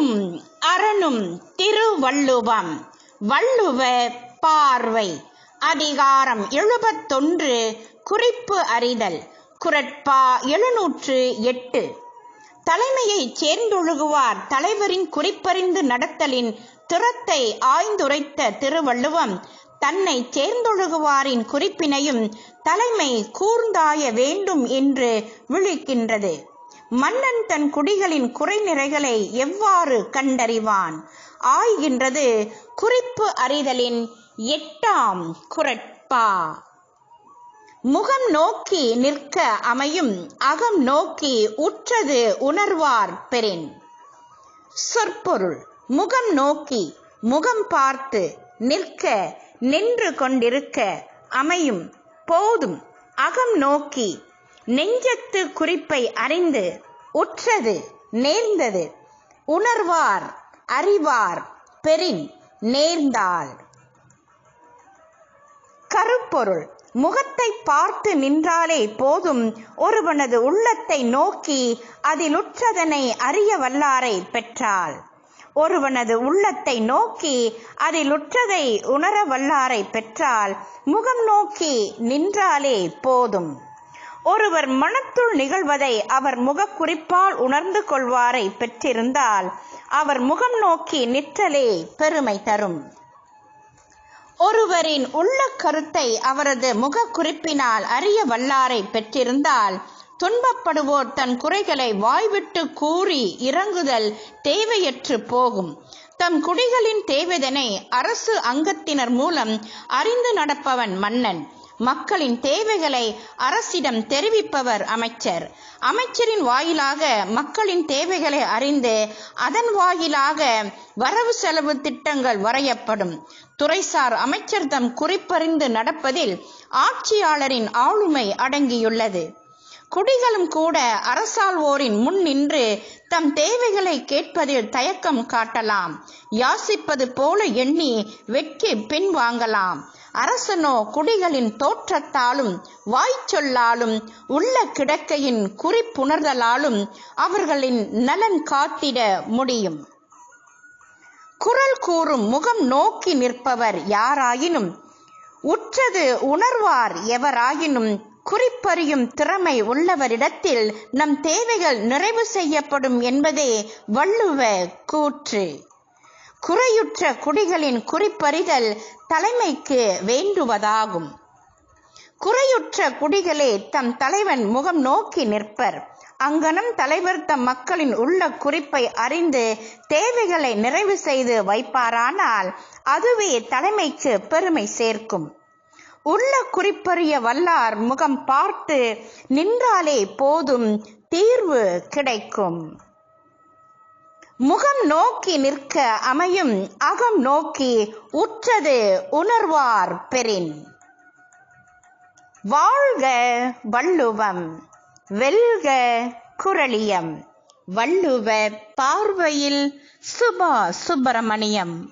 அருளும் அரணும் திருவள்ளுவம். வள்ளுவ பார்வை. அதிகாரம் எழுபத்தொன்று குறிப்பு அறிதல். குரட்பா எழுநூற்று எட்டு. தலைமையைச் சேர்ந்தொழுகுவார் தலைவரின் குறிப்பறிந்து நடத்தலின் திறத்தை ஆய்ந்துரைத்த திருவள்ளுவம் தன்னை சேர்ந்தொழுகுவாரின் குறிப்பினையும் தலைமை கூர்ந்தாய வேண்டும் என்று விழிக்கின்றது. மன்னன் தன் குடிகளின் குறைநிறைகளை எவ்வாறு கண்டறிவான்? ஆய்கின்றது குறிப்பு அறிதலின் எட்டாம் குரட்பா. முகம் நோக்கி நிற்க அமையும் அகம் நோக்கி உற்றது உணர்வார் பெறின். சொற்பொருள் முகம் நோக்கி முகம் பார்த்து நிற்க நின்று கொண்டிருக்க அமையும் போதும் அகம் நோக்கி நெஞ்சத்து குறிப்பை அறிந்து உற்றது நேர்ந்தது. உணர்வார் அறிவார் பெரின் நேர்ந்தால் கருப்பொருள். முகத்தை பார்த்து நின்றாலே போதும். ஒருவனது உள்ளத்தை நோக்கி அதிலுற்றதனை அறிய வல்லாரை பெற்றால் ஒருவனது உள்ளத்தை நோக்கி அதிலுற்றதை உணர வல்லாரை பெற்றால் முகம் நோக்கி நின்றாலே போதும். ஒருவர் மனத்துள் நிகழ்வதை அவர் முகக்குறிப்பால் உணர்ந்து கொள்வாரை பெற்றிருந்தால் அவர் முகம் நோக்கி நிற்றலே பெருமை தரும். ஒருவரின் உள்ள கருத்தை அவரது முகக்குறிப்பினால் அறிய வல்லாரை பெற்றிருந்தால் துன்பப்படுவோர் தன் குறைகளை வாய்விட்டு கூறி இறங்குதல் தேவையற்று போகும். தம் குடிகளின் தேவைதனை அரசு அங்கத்தினர் மூலம் அறிந்து நடப்பவன் மன்னன். மக்களின் தேவைகளை அரசிடம் தெரிவிப்பவர் அமைச்சர். அமைச்சரின் வாயிலாக மக்களின் தேவைகளை அறிந்து அதன் வாயிலாக வரவு செலவு திட்டங்கள் வரையப்படும். துறைசார் அமைச்சர் தம் குறிப்பறிந்து நடப்பதில் ஆட்சியாளரின் ஆளுமை அடங்கியுள்ளது. குடிகளும் கூட அரசாள்வோரின் முன் நின்று தம் தேவைகளை கேட்பதில் தயக்கம் காட்டலாம். யாசிப்பது போல எண்ணி வெட்கி பின் வாங்கலாம். அரசனோ குடிகளின் தோற்றத்தாலும் வாய்ச்சொல்லாலும் உள்ள கிடக்கையின் குறிப்புணர்தலாலும் அவர்களின் நலன் காத்திட முடியும். குரல் கூறும் முகம் நோக்கி நிற்பவர் யாராயினும்? உற்றது உணர்வார் எவராயினும்? குறிப்பறியும் திறமை உள்ளவரிடத்தில் நம் தேவைகள் நிறைவு செய்யப்படும் என்பதே வள்ளுவ கூற்று. குறையுற்ற குடிகளின் குறிப்பறிதல் தலைமைக்கு வேண்டுவதாகும். குறையுற்ற குடிகளே தம் தலைவன் முகம் நோக்கி நிற்பர். அங்கனம் தலைவர் தம் மக்களின் உள்ள குறிப்பை அறிந்து தேவைகளை நிறைவு செய்து வைப்பாரானால் அதுவே தலைமைக்கு பெருமை சேர்க்கும். உள்ள குறிப்பறிய வல்லார் முகம் பார்த்து நின்றாலே போதும் தீர்வு கிடைக்கும். முகம் நோக்கி நிற்க அமையும் அகம் நோக்கி உற்றது உணர்வார் பெறின். வாழ்க வள்ளுவம் வெல்க குரளியம் வள்ளுவ பார்வையில் சுபா சுப்பிரமணியம்.